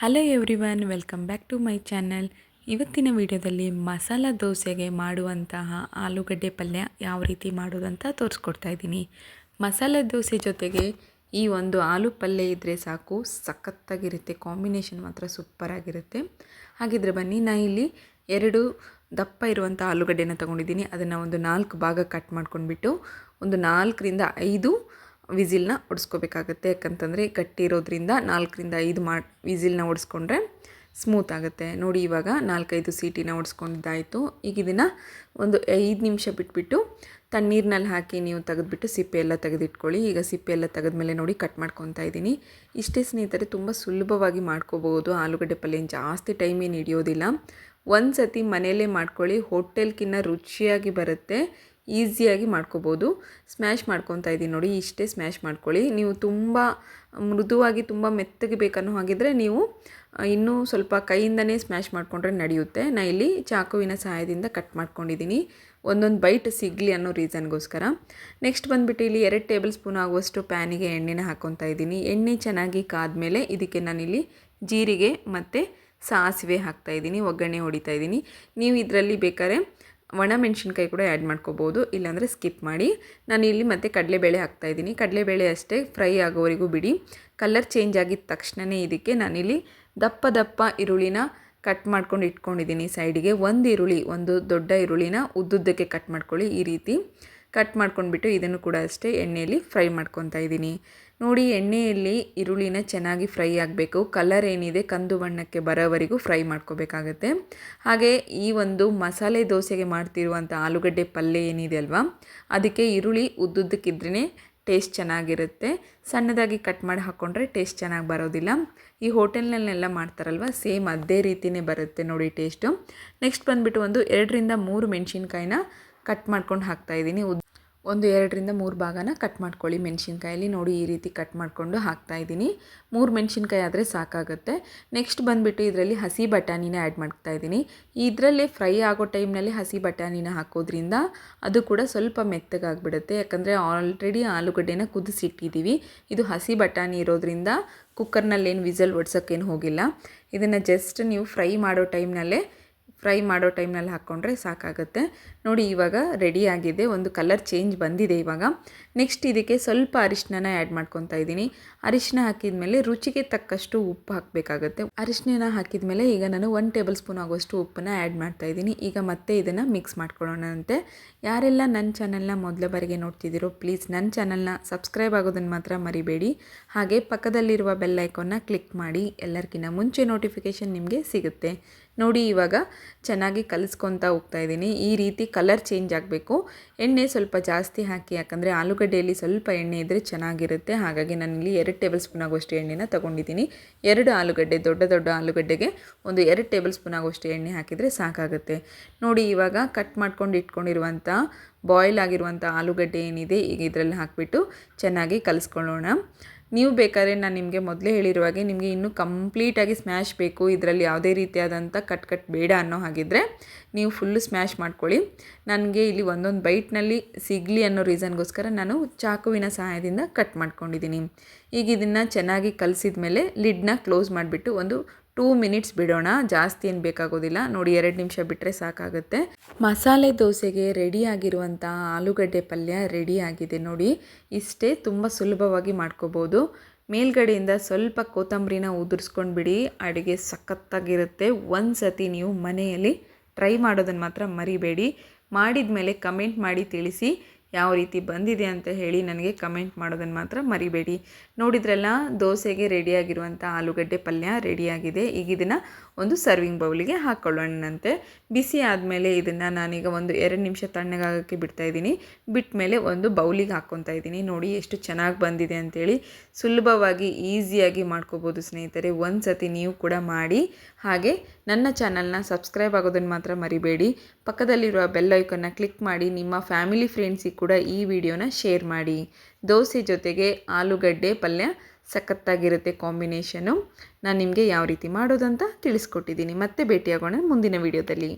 Hello everyone welcome back to my channel ಇವತ್ತಿನ ವಿಡಿಯೋದಲ್ಲಿ ಮಸಾಲ ದೋಸೆಗೆ ಮಾಡುವಂತಹ ಆಲೂಗಡ್ಡೆ ಪಲ್ಯ ಯಾವ ರೀತಿ ಮಾಡೋದಂತ ತೋರಿಸ್ಕೊಡ್ತಾ ಇದ್ದೀನಿ. ಮಸಾಲ ದೋಸೆ ಜೊತೆಗೆ ಈ ಒಂದು ಆಲೂ ಪಲ್ಯ ಇದ್ದರೆ ಸಾಕು, ಸಖತ್ತಾಗಿರುತ್ತೆ ಕಾಂಬಿನೇಷನ್ ಮಾತ್ರ ಸೂಪರಾಗಿರುತ್ತೆ. ಹಾಗಿದ್ರೆ ಬನ್ನಿ, ನಾನು ಇಲ್ಲಿ ಎರಡು ದಪ್ಪ ಇರುವಂಥ ಆಲೂಗಡ್ಡೆನ ತೊಗೊಂಡಿದ್ದೀನಿ. ಅದನ್ನು ಒಂದು ನಾಲ್ಕು ಭಾಗ ಕಟ್ ಮಾಡ್ಕೊಂಡ್ಬಿಟ್ಟು ಒಂದು ನಾಲ್ಕರಿಂದ ಐದು ವಿಸಿಲ್ನ ಒಡಿಸ್ಕೋಬೇಕಾಗತ್ತೆ ಯಾಕಂತಂದರೆ ಗಟ್ಟಿ ಇರೋದ್ರಿಂದ ನಾಲ್ಕರಿಂದ ಐದು ಮಾ, ವಿಸಿಲ್ನ ಒಡಿಸ್ಕೊಂಡ್ರೆ ಸ್ಮೂತ್ ಆಗುತ್ತೆ. ನೋಡಿ ಇವಾಗ ನಾಲ್ಕೈದು ಸೀಟಿನ ಒಡಿಸ್ಕೊಂಡಿದ್ದಾಯಿತು ಈಗ ಇದನ್ನು ಒಂದು ಐದು ನಿಮಿಷ ಬಿಟ್ಬಿಟ್ಟು ತಣ್ಣೀರಿನಲ್ಲಿ ಹಾಕಿ ನೀವು ತೆಗೆದುಬಿಟ್ಟು ಸಿಪ್ಪೆ ಎಲ್ಲ ತೆಗೆದಿಟ್ಕೊಳ್ಳಿ. ಈಗ ಸಿಪ್ಪೆ ಎಲ್ಲ ತೆಗೆದ್ಮೇಲೆ ನೋಡಿ ಕಟ್ ಮಾಡ್ಕೊತಾ ಇದ್ದೀನಿ. ಇಷ್ಟೇ ಸ್ನೇಹಿತರೆ, ತುಂಬ ಸುಲಭವಾಗಿ ಮಾಡ್ಕೋಬೋದು ಆಲೂಗಡ್ಡೆ ಪಲ್ಯ ಜಾಸ್ತಿ ಟೈಮ್ ಏನು ಹಿಡಿಯೋದಿಲ್ಲ. ಒಂದು ಸತಿ ಮನೆಯಲ್ಲೇ ಮಾಡ್ಕೊಳ್ಳಿ. ಹೋಟೆಲ್ಕಿನ್ನ ರುಚಿಯಾಗಿ ಬರುತ್ತೆ. ಈಸಿಯಾಗಿ ಮಾಡ್ಕೋಬೋದು. ಸ್ಮ್ಯಾಶ್ ಮಾಡ್ಕೊತಾ ಇದ್ದೀನಿ ನೋಡಿ, ಇಷ್ಟೇ ಸ್ಮ್ಯಾಶ್ ಮಾಡ್ಕೊಳ್ಳಿ. ನೀವು ತುಂಬ ಮೃದುವಾಗಿ ತುಂಬ ಮೆತ್ತಗೆ ಬೇಕನ್ನೋ ಹಾಗಿದ್ರೆ ನೀವು ಇನ್ನೂ ಸ್ವಲ್ಪ ಕೈಯಿಂದನೇ ಸ್ಮ್ಯಾಶ್ ಮಾಡಿಕೊಂಡ್ರೆ ನಡೆಯುತ್ತೆ. ನಾ ಇಲ್ಲಿ ಚಾಕುವಿನ ಸಹಾಯದಿಂದ ಕಟ್ ಮಾಡ್ಕೊಂಡಿದ್ದೀನಿ. ಒಂದೊಂದು ಬೈಟ್ ಸಿಗಲಿ ಅನ್ನೋ ರೀಸನ್ಗೋಸ್ಕರ ನೆಕ್ಸ್ಟ್ ಬಂದುಬಿಟ್ಟು ಇಲ್ಲಿ ಎರಡು ಟೇಬಲ್ ಸ್ಪೂನ್ ಆಗುವಷ್ಟು ಪ್ಯಾನಿಗೆ ಎಣ್ಣೆನ ಹಾಕ್ಕೊತಾ ಇದ್ದೀನಿ. ಎಣ್ಣೆ ಚೆನ್ನಾಗಿ ಕಾದ್ಮೇಲೆ ಇದಕ್ಕೆ ನಾನಿಲ್ಲಿ ಜೀರಿಗೆ ಮತ್ತು ಸಾಸಿವೆ ಹಾಕ್ತಾಯಿದ್ದೀನಿ ಒಗ್ಗರಣೆ ಹೊಡಿತಾ ಇದ್ದೀನಿ. ನೀವು ಇದರಲ್ಲಿ ಬೇಕಾದ್ರೆ ಒಣ ಮೆಣಸಿನ್ಕಾಯಿ ಕೂಡ ಆ್ಯಡ್ ಮಾಡ್ಕೋಬೋದು. ಇಲ್ಲಾಂದರೆ ಸ್ಕಿಪ್ ಮಾಡಿ. ನಾನು ಇಲ್ಲಿ ಮತ್ತೆ ಕಡಲೆಬೇಳೆ ಹಾಕ್ತಾಯಿದ್ದೀನಿ ಕಡಲೆಬೇಳೆ ಅಷ್ಟೇ ಫ್ರೈ ಆಗೋವರೆಗೂ ಬಿಡಿ. ಕಲರ್ ಚೇಂಜ್ ಆಗಿದ ತಕ್ಷಣವೇ ಇದಕ್ಕೆ ನಾನಿಲ್ಲಿ ದಪ್ಪ ದಪ್ಪ ಈರುಳ್ಳಿನ ಕಟ್ ಮಾಡ್ಕೊಂಡು ಇಟ್ಕೊಂಡಿದ್ದೀನಿ ಸೈಡಿಗೆ ಒಂದು ಈರುಳ್ಳಿ, ಒಂದು ದೊಡ್ಡ ಈರುಳ್ಳಿನ ಉದ್ದುದ್ದಕ್ಕೆ ಕಟ್ ಮಾಡ್ಕೊಳ್ಳಿ ಈ ರೀತಿ. ಕಟ್ ಮಾಡ್ಕೊಂಡ್ಬಿಟ್ಟು ಇದನ್ನು ಕೂಡ ಅಷ್ಟೇ ಎಣ್ಣೆಯಲ್ಲಿ ಫ್ರೈ ಮಾಡ್ಕೊತಾ ಇದ್ದೀನಿ. ನೋಡಿ, ಎಣ್ಣೆಯಲ್ಲಿ ಈರುಳ್ಳಿನ ಚೆನ್ನಾಗಿ ಫ್ರೈ ಆಗಬೇಕು. ಕಲರ್ ಏನಿದೆ ಕಂದು ಬಣ್ಣಕ್ಕೆ ಬರೋವರೆಗೂ ಫ್ರೈ ಮಾಡ್ಕೋಬೇಕಾಗತ್ತೆ. ಹಾಗೆ ಈ ಒಂದು ಮಸಾಲೆ ದೋಸೆಗೆ ಮಾಡ್ತಿರುವಂಥ ಆಲೂಗಡ್ಡೆ ಪಲ್ಯ ಏನಿದೆ ಅಲ್ವಾ, ಅದಕ್ಕೆ ಈರುಳ್ಳಿ ಉದ್ದುದ್ದಕ್ಕಿದ್ರೇ ಟೇಸ್ಟ್ ಚೆನ್ನಾಗಿರುತ್ತೆ. ಸಣ್ಣದಾಗಿ ಕಟ್ ಮಾಡಿ ಹಾಕ್ಕೊಂಡ್ರೆ ಟೇಸ್ಟ್ ಚೆನ್ನಾಗಿ ಬರೋದಿಲ್ಲ. ಈ ಹೋಟೆಲ್ನಲ್ಲೆಲ್ಲ ಮಾಡ್ತಾರಲ್ವ, ಸೇಮ್ ಅದೇ ರೀತಿಯೇ ಬರುತ್ತೆ ನೋಡಿ ಟೇಸ್ಟು. ನೆಕ್ಸ್ಟ್ ಬಂದುಬಿಟ್ಟು ಒಂದು ಎರಡರಿಂದ ಮೂರು ಮೆಣಸಿನ್ಕಾಯಿನ ಕಟ್ ಮಾಡ್ಕೊಂಡು ಹಾಕ್ತಾಯಿದ್ದೀನಿ ಉದ್ ಒಂದು ಎರಡರಿಂದ ಮೂರು ಭಾಗನ ಕಟ್ ಮಾಡ್ಕೊಳ್ಳಿ ಮೆಣಸಿನ್ಕಾಯಲ್ಲಿ. ನೋಡಿ ಈ ರೀತಿ ಕಟ್ ಮಾಡಿಕೊಂಡು ಹಾಕ್ತಾಯಿದ್ದೀನಿ ಮೂರು ಮೆಣಸಿನ್ಕಾಯಿ ಆದರೆ ಸಾಕಾಗುತ್ತೆ. ನೆಕ್ಸ್ಟ್ ಬಂದುಬಿಟ್ಟು ಇದರಲ್ಲಿ ಹಸಿ ಬಟಾಣಿನ ಆ್ಯಡ್ ಮಾಡ್ತಾ ಇದ್ದೀನಿ. ಇದರಲ್ಲಿ ಫ್ರೈ ಆಗೋ ಟೈಮ್ನಲ್ಲಿ ಹಸಿ ಬಟಾಣಿನ ಹಾಕೋದ್ರಿಂದ ಅದು ಕೂಡ ಸ್ವಲ್ಪ ಮೆತ್ತಗಾಗ್ಬಿಡುತ್ತೆ ಯಾಕಂದರೆ ಆಲ್ರೆಡಿ ಆಲೂಗಡ್ಡೆನ ಕುದಿಸಿಟ್ಟಿದ್ದೀವಿ ಇದು ಹಸಿ ಬಟಾಣಿ ಇರೋದ್ರಿಂದ ಕುಕ್ಕರ್ನಲ್ಲೇನು ವಿಸಲ್ ಒಡ್ಸೋಕ್ಕೇನು ಹೋಗಿಲ್ಲ. ಇದನ್ನು ಜಸ್ಟ್ ನೀವು ಫ್ರೈ ಮಾಡೋ ಟೈಮ್ನಲ್ಲೇ ಫ್ರೈ ಮಾಡೋ ಟೈಮ್ನಲ್ಲಿ ಹಾಕ್ಕೊಂಡ್ರೆ ಸಾಕಾಗುತ್ತೆ. ನೋಡಿ, ಇವಾಗ ರೆಡಿ ಆಗಿದೆ. ಒಂದು ಕಲರ್ ಚೇಂಜ್ ಬಂದಿದೆ ಇವಾಗ. ನೆಕ್ಸ್ಟ್ ಇದಕ್ಕೆ ಸ್ವಲ್ಪ ಅರಿಶಿನ ಆ್ಯಡ್ ಮಾಡ್ಕೊತಾ ಇದ್ದೀನಿ. ಅರಿಶಿನ ಹಾಕಿದ ಮೇಲೆ ರುಚಿಗೆ ತಕ್ಕಷ್ಟು ಉಪ್ಪು ಹಾಕಬೇಕಾಗುತ್ತೆ. ಅರಿಶಿನ ಹಾಕಿದ ಮೇಲೆ ಈಗ ನಾನು ಒನ್ ಟೇಬಲ್ ಸ್ಪೂನ್ ಆಗೋಷ್ಟು ಉಪ್ಪನ್ನ ಆ್ಯಡ್ ಮಾಡ್ತಾ ಇದ್ದೀನಿ. ಈಗ ಮತ್ತೆ ಇದನ್ನು ಮಿಕ್ಸ್ ಮಾಡ್ಕೊಳ್ಳೋಣಂತೆ ಯಾರೆಲ್ಲ ನನ್ನ ಚಾನಲ್ನ ಮೊದಲ ಬಾರಿಗೆ ನೋಡ್ತಿದ್ದೀರೋ ಪ್ಲೀಸ್ ನನ್ನ ಚಾನಲ್ನ ಸಬ್ಸ್ಕ್ರೈಬ್ ಆಗೋದನ್ನು ಮಾತ್ರ ಮರಿಬೇಡಿ. ಹಾಗೆ ಪಕ್ಕದಲ್ಲಿರುವ ಬೆಲ್ ಐಕಾನ್ನ ಕ್ಲಿಕ್ ಮಾಡಿ. ಎಲ್ಲರಿಗಿಂತ ಮುಂಚೆ ನೋಟಿಫಿಕೇಷನ್ ನಿಮಗೆ ಸಿಗುತ್ತೆ. ನೋಡಿ ಇವಾಗ ಚೆನ್ನಾಗಿ ಕಲಿಸ್ಕೊತಾ ಹೋಗ್ತಾ ಇದ್ದೀನಿ. ಈ ರೀತಿ ಕಲರ್ ಚೇಂಜ್ ಆಗಬೇಕು. ಎಣ್ಣೆ ಸ್ವಲ್ಪ ಜಾಸ್ತಿ ಹಾಕಿ, ಯಾಕಂದರೆ ಆಲೂಗಡ್ಡೆಯಲ್ಲಿ ಸ್ವಲ್ಪ ಎಣ್ಣೆ ಇದ್ದರೆ ಚೆನ್ನಾಗಿರುತ್ತೆ. ಹಾಗಾಗಿ ನಾನಿಲ್ಲಿ ಎರಡು ಟೇಬಲ್ ಸ್ಪೂನ್ ಆಗುವಷ್ಟು ಎಣ್ಣೆನ ತೊಗೊಂಡಿದ್ದೀನಿ. ಎರಡು ಆಲೂಗಡ್ಡೆ, ದೊಡ್ಡ ದೊಡ್ಡ ಆಲೂಗಡ್ಡೆಗೆ ಒಂದು ಎರಡು ಟೇಬಲ್ ಸ್ಪೂನ್ ಆಗುವಷ್ಟು ಎಣ್ಣೆ ಹಾಕಿದರೆ ಸಾಕಾಗುತ್ತೆ. ನೋಡಿ ಇವಾಗ ಕಟ್ ಮಾಡ್ಕೊಂಡು ಇಟ್ಕೊಂಡಿರುವಂಥ, ಬಾಯ್ಲ್ ಆಗಿರುವಂಥ ಆಲೂಗಡ್ಡೆ ಏನಿದೆ, ಈಗ ಇದರಲ್ಲಿ ಹಾಕಿಬಿಟ್ಟು ಚೆನ್ನಾಗಿ ಕಲಿಸ್ಕೊಳ್ಳೋಣ. ನೀವು ಬೇಕಾದ್ರೆ ನಾನು ನಿಮಗೆ ಮೊದಲೇ ಹೇಳಿರುವಾಗೆ ನಿಮಗೆ ಇನ್ನೂ ಕಂಪ್ಲೀಟಾಗಿ ಸ್ಮ್ಯಾಶ್ ಬೇಕು, ಇದರಲ್ಲಿ ಯಾವುದೇ ರೀತಿಯಾದಂಥ ಕಟ್ ಕಟ್ ಬೇಡ ಅನ್ನೋ ಹಾಗಿದ್ದರೆ ನೀವು ಫುಲ್ಲು ಸ್ಮ್ಯಾಶ್ ಮಾಡ್ಕೊಳ್ಳಿ. ನನಗೆ ಇಲ್ಲಿ ಒಂದೊಂದು ಬೈಟ್ನಲ್ಲಿ ಸಿಗಲಿ ಅನ್ನೋ ರೀಸನ್ಗೋಸ್ಕರ ನಾನು ಚಾಕುವಿನ ಸಹಾಯದಿಂದ ಕಟ್ ಮಾಡ್ಕೊಂಡಿದ್ದೀನಿ. ಈಗ ಇದನ್ನು ಚೆನ್ನಾಗಿ ಕಲಿಸಿದ ಮೇಲೆ ಲಿಡ್ನ ಕ್ಲೋಸ್ ಮಾಡಿಬಿಟ್ಟು ಒಂದು ಟೂ ಮಿನಿಟ್ಸ್ ಬಿಡೋಣ, ಜಾಸ್ತಿ ಏನು ಬೇಕಾಗೋದಿಲ್ಲ. ನೋಡಿ, ಎರಡು ನಿಮಿಷ ಬಿಟ್ಟರೆ ಸಾಕಾಗುತ್ತೆ. ಮಸಾಲೆ ದೋಸೆಗೆ ರೆಡಿ ರೆಡಿಯಾಗಿರುವಂಥ ಆಲೂಗಡ್ಡೆ ಪಲ್ಯ ರೆಡಿ ಆಗಿದೆ ನೋಡಿ. ಇಷ್ಟೇ ತುಂಬ ಸುಲಭವಾಗಿ ಮಾಡ್ಕೋಬೋದು. ಮೇಲ್ಗಡೆಯಿಂದ ಸ್ವಲ್ಪ ಕೊತ್ತಂಬರಿನ ಉದುರಿಸ್ಕೊಂಡು ಬಿಡಿ. ಅಡುಗೆ ಸಖತ್ತಾಗಿರುತ್ತೆ. ಒಂದು ಸತಿ ನೀವು ಮನೆಯಲ್ಲಿ ಟ್ರೈ ಮಾಡೋದನ್ನು ಮಾತ್ರ ಮರಿಬೇಡಿ. ಮಾಡಿದ ಮೇಲೆ ಕಮೆಂಟ್ ಮಾಡಿ ತಿಳಿಸಿ. ಯಾವ ರೀತಿ ಬಂದಿದೆ ಅಂತ ಹೇಳಿ ನನಗೆ ಕಮೆಂಟ್ ಮಾಡೋದನ್ನು ಮಾತ್ರ ಮರಿಬೇಡಿ. ನೋಡಿದ್ರಲ್ಲ, ದೋಸೆಗೆ ರೆಡಿಯಾಗಿರುವಂಥ ಆಲೂಗಡ್ಡೆ ಪಲ್ಯ ರೆಡಿಯಾಗಿದೆ. ಈಗ ಇದನ್ನು ಒಂದು ಸರ್ವಿಂಗ್ ಬೌಲಿಗೆ ಹಾಕ್ಕೊಳ್ಳೋಣಂತೆ ಬಿಸಿ ಆದಮೇಲೆ ಇದನ್ನು ನಾನೀಗ ಒಂದು ಎರಡು ನಿಮಿಷ ತಣ್ಣಗಾಗೋಕ್ಕೆ ಬಿಡ್ತಾಯಿದ್ದೀನಿ ಬಿಟ್ಟ ಮೇಲೆ ಒಂದು ಬೌಲಿಗೆ ಹಾಕ್ಕೊತಾ ಇದ್ದೀನಿ. ನೋಡಿ ಎಷ್ಟು ಚೆನ್ನಾಗಿ ಬಂದಿದೆ ಅಂಥೇಳಿ ಸುಲಭವಾಗಿ ಈಸಿಯಾಗಿ ಮಾಡ್ಕೋಬೋದು ಸ್ನೇಹಿತರೆ. ಒಂದು ಸತಿ ನೀವು ಕೂಡ ಮಾಡಿ. ಹಾಗೆ ನನ್ನ ಚಾನಲ್ನ ಸಬ್ಸ್ಕ್ರೈಬ್ ಆಗೋದನ್ನು ಮಾತ್ರ ಮರಿಬೇಡಿ. ಪಕ್ಕದಲ್ಲಿರುವ ಬೆಲ್ ಐಕನ್ನ ಕ್ಲಿಕ್ ಮಾಡಿ ನಿಮ್ಮ ಫ್ಯಾಮಿಲಿ ಫ್ರೆಂಡ್ಸಿಗೆ ಕೂಡ ಈ ವಿಡಿಯೋನ ಶೇರ್ ಮಾಡಿ. ದೋಸೆ ಜೊತೆಗೆ ಆಲೂಗಡ್ಡೆ ಪಲ್ಯ ಸಖತ್ತಾಗಿರುತ್ತೆ ಕಾಂಬಿನೇಷನು. ನಾನು ನಿಮಗೆ ಯಾವ ರೀತಿ ಮಾಡೋದಂತ ತಿಳಿಸ್ಕೊಟ್ಟಿದ್ದೀನಿ. ಮತ್ತೆ ಭೇಟಿಯಾಗೋಣ ಮುಂದಿನ ವಿಡಿಯೋದಲ್ಲಿ.